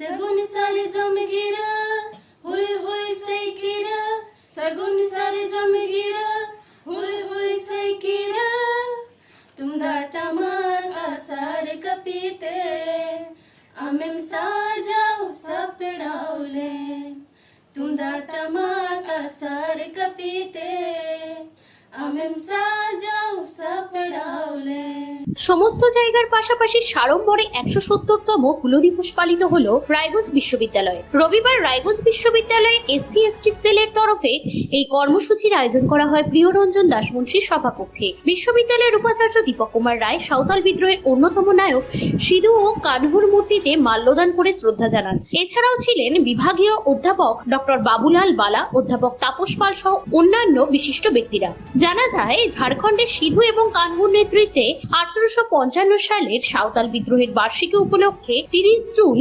सगुन सारे जमगीर होय होय सैकीर सगुन सारे जमगीर होय होय सैकीर तुम दाटा माग आसार कपिते आमेम साजाव सापडावले तुमदा दाटा माग आसार कपिते आमेम साजाव सापडावले. সমস্ত জায়গার পাশাপাশি সাড়ম্বরে একশো সত্তরতম হুল দিবস পালিত হল রায়গঞ্জ বিশ্ববিদ্যালয়ে। রবিবার রায়গঞ্জ বিশ্ববিদ্যালয়ে এসসি, এসটি, সেলের তরফে এই কর্মসূচির আয়োজন করা হয় প্রিয়রঞ্জন দাসমুন্সির সভাকক্ষে। বিশ্ববিদ্যালয়ের উপাচার্য দীপক কুমার রায়, সাঁওতাল বিদ্রোহের অন্যতম নায়ক সিধু ও কানহুর মূর্তিতে মাল্যদান করে শ্রদ্ধা জানান। এছাড়াও ছিলেন বিভাগীয় অধ্যাপক ডক্টর বাবুলাল বালা, অধ্যাপক তাপস পাল সহ অন্যান্য বিশিষ্ট ব্যক্তিরা। জানা যায়, ঝাড়খণ্ডের সিধু এবং কানহুর নেতৃত্বে আঠারোশো পঞ্চান্ন সালের সাঁওতাল বিদ্রোহের বার্ষিকী উপলক্ষে তিরিশ জুন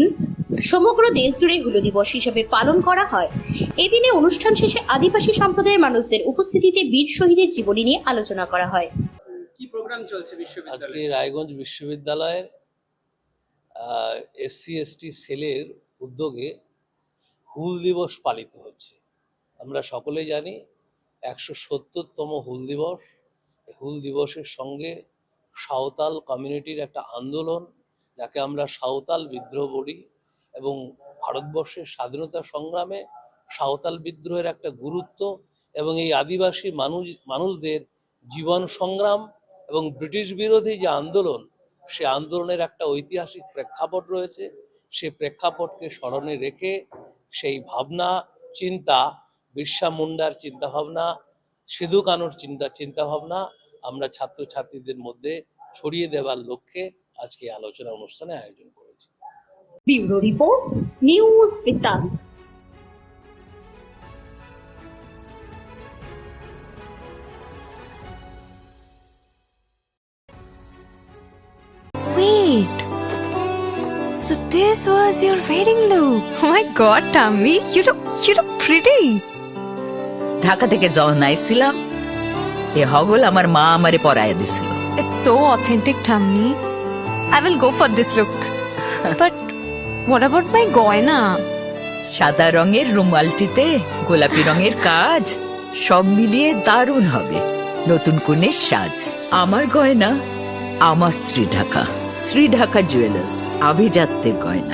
সমগ্র দেশ জুড়ে হুল দিবস হিসেবে পালন করা হয়। এদিনে অনুষ্ঠান শেষে আদিবাসী সম্প্রদায়ের মানুষদের উপস্থিতিতে বীর শহীদের জীবনী নিয়ে আলোচনা করা হয়। কি প্রোগ্রাম চলছে আজকে রায়গঞ্জ বিশ্ববিদ্যালয়ের এসসি এসটি সেলের উদ্যোগে হুল দিবস পালিত হচ্ছে। আমরা সকলে জানি একশো সত্তরতম হুল দিবস। হুল দিবসের সঙ্গে সাঁওতাল কমিউনিটির একটা আন্দোলন, যাকে আমরা সাঁওতাল বিদ্রোহ বলি এবং ভারতবর্ষের স্বাধীনতা সংগ্রামে সাঁওতাল বিদ্রোহের একটা গুরুত্ব এবং এই আদিবাসী মানুষ, মানুষদের জীবন সংগ্রাম এবং ব্রিটিশ বিরোধী যে আন্দোলন, সে আন্দোলনের একটা ঐতিহাসিক প্রেক্ষাপট রয়েছে। সে প্রেক্ষাপটকে স্মরণে রেখে সেই ভাবনা, চিন্তা, বিরসা মুন্ডার চিন্তাভাবনা, সিধু কানুর চিন্তা, চিন্তাভাবনা আমরা ছাত্রছাত্রীদের মধ্যে ছড়িয়ে দেওয়ার লক্ষ্যে আজকে আলোচনা অনুষ্ঠানে আয়োজন করেছি ব্যুরো রিপোর্ট নিউজ বৃত্তান্ত So this was your wedding look. Oh my god, Tammy, you look you look pretty. Dhaka থেকে যখন আইছিলাম এ হগল আমার মা আমারে পরায় দিছিল। ইটস সো অথেন্টিক ঠাম্মি I will go for this look but what about my গয়না সাদা রঙের রুমালটিতে গোলাপি রঙের কাজ সব মিলিয়ে দারুণ হবে। নতুন কোনের সাজ আমার গয়না আমার শ্রী ঢাকা। শ্রী ঢাকা জুয়েলার্স আভিজাত্যের গয়না।